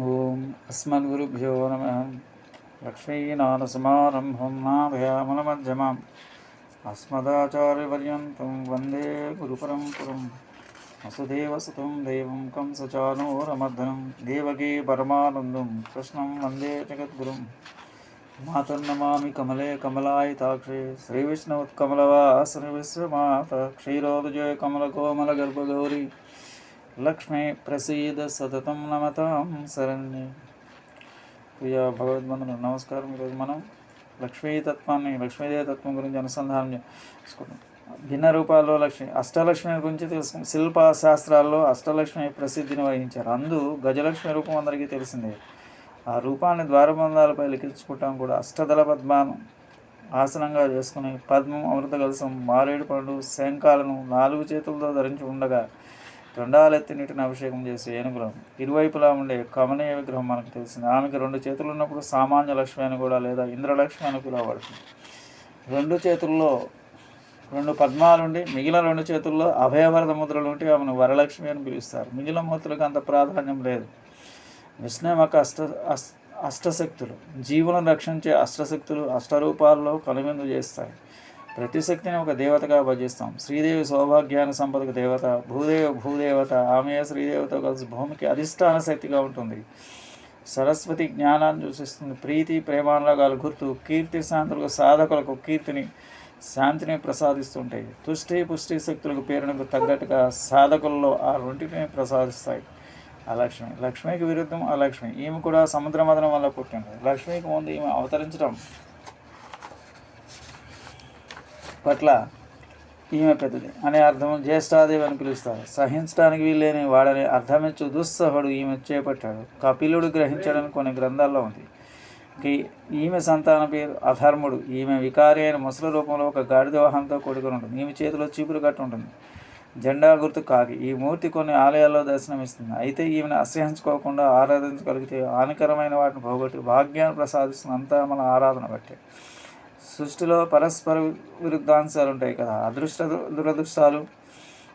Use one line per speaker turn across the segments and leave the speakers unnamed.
ఓం అస్మద్గురుభ్యో నమ. లక్ష్మీనాథసమారంభం నాభయామనమధ్యమాం అస్మదాచార్యపర్యంతం వందే గురుపరంపరం. వసుదేవసుతం దేవం కంసచానూరమర్దనం. దేవకీ పరమానందం కృష్ణం వందే జగద్గురుం. మాతన్నమామి కమలే కమలాయితాక్షే శ్రీవిష్ణుత్కమలవాసని విశ్వమాత క్షీరోదజయ కమలకోమల గర్భగౌరీ. లక్ష్మీ ప్రసీద సతతం నమతాం శరణ్యే. ప్రియ భగవద్బంధులు నమస్కారం. ఈరోజు మనం లక్ష్మీ తత్వాన్ని లక్ష్మీదేవి తత్వం గురించి అనుసంధానం చేసుకుంటాం భిన్న రూపాల్లో లక్ష్మి అష్టలక్ష్మి గురించి తెలుసుకుంటాం శిల్ప శాస్త్రాల్లో అష్టలక్ష్మి ప్రసిద్ధిని వహించారు. అందు గజలక్ష్మి రూపం అందరికీ తెలిసిందే. ఆ రూపాన్ని ద్వారబంధాలపై లిఖించుకుంటాం కూడా. అష్టదళ పద్మాను ఆసనంగా చేసుకుని పద్మం అమృత కలసం మారేడు పండు శంఖాలను నాలుగు చేతులతో ధరించి ఉండగా తొండాలెత్తి నీటిని అభిషేకం చేసే ఏనుగులం. ఇరువైపులా ఉండే కమనీయ విగ్రహం మనకు తెలిసింది. ఆమెకి రెండు చేతులు ఉన్నప్పుడు సామాన్య లక్ష్మి అని కూడా లేదా ఇంద్రలక్ష్మి అని పిలువబడుతుంది రెండు చేతుల్లో రెండు పద్మాలుండి మిగిలిన రెండు చేతుల్లో అభయవరద ముద్రలు ఉంటే ఆమెను వరలక్ష్మి అని పిలుస్తారు. మిగిలిన మూర్తులకు అంత ప్రాధాన్యం లేదు. విష్ణుమక అష్ట అష్టశక్తులు. జీవులను రక్షించే అష్టశక్తులు అష్టరూపాల్లో కనువిందు చేస్తాయి. ప్రతి శక్తిని ఒక దేవతగా భజిస్తాం. శ్రీదేవి సౌభాగ్యాన్ని సంపదకు దేవత భూదేవ భూదేవత ఆమె శ్రీదేవతో కలిసి భూమికి అధిష్టాన శక్తిగా ఉంటుంది. సరస్వతి జ్ఞానాన్ని సూచిస్తుంది. ప్రీతి ప్రేమానురాగాలు గుర్తు కీర్తి శాంతులకు సాధకులకు కీర్తిని శాంతిని ప్రసాదిస్తుంటాయి. తుష్టి పుష్టి శక్తులకు పేరునకు తగ్గట్టుగా సాధకుల్లో ఆ రెండింటిని ప్రసాదిస్తాయి. అలక్ష్మి లక్ష్మికి విరుద్ధం అలక్ష్మి ఈమె కూడా సముద్ర మదనం వల్ల పుట్టింది. లక్ష్మికి ముందు ఈమె అవతరించడం పట్ల ఈమె పెద్దది. అనే అర్థం జ్యేష్ఠాదేవి అని పిలుస్తారు. సహించడానికి వీలేని వాడని అర్థమించు దుస్సహుడు ఈమె చేపట్టాడు. కపిలుడు గ్రహించడం కొన్ని గ్రంథాల్లో ఉంది. ఈమె సంతాన పేరు అధర్ముడు. ఈమె వికారి అయిన ముసలి రూపంలో ఒక గాడిద వాహనంతో కూడుకుని ఉంటుంది. ఈమె చేతిలో చీపురు కట్టు ఉంటుంది. జెండా గుర్తు కాకి. ఈ మూర్తి కొన్ని ఆలయాల్లో దర్శనమిస్తుంది. అయితే ఈమెను అసహించుకోకుండా ఆరాధించగలిగితే హానికరమైన వాటిని పోగొట్టి భాగ్యాన్ని ప్రసాదిస్తుంది అంతా మన ఆరాధన బట్టే. సృష్టిలో పరస్పర విరుద్ధాంశాలు ఉంటాయి కదా అదృష్ట దురదృష్టాలు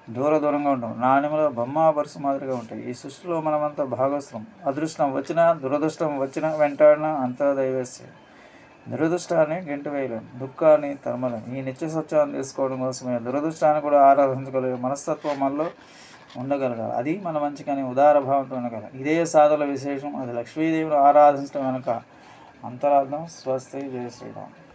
దూర దూరంగా ఉంటాం నాణ్యములో బొమ్మ పరుసు మాదిరిగా ఉంటాయి. ఈ సృష్టిలో మనమంతా భాగస్వం అదృష్టం వచ్చినా దురదృష్టం వచ్చినా వెంటాడినా అంతా దైవస్యం దురదృష్టాన్ని గెంటు వేయలేం. దుఃఖాన్ని తరమలేం. ఈ నిత్య సత్యాన్ని తెలుసుకోవడం కోసమే దురదృష్టాన్ని కూడా ఆరాధించగలిగే మనస్తత్వం మనలో ఉండగలగాలి. అది మన మంచిగానే ఉదార భావంతో ఉండగలగాలి. ఇదే సాధుల విశేషం. అది లక్ష్మీదేవిని ఆరాధించడం వెనుక అంతరార్థం స్వస్తి జయ శ్రీరామ్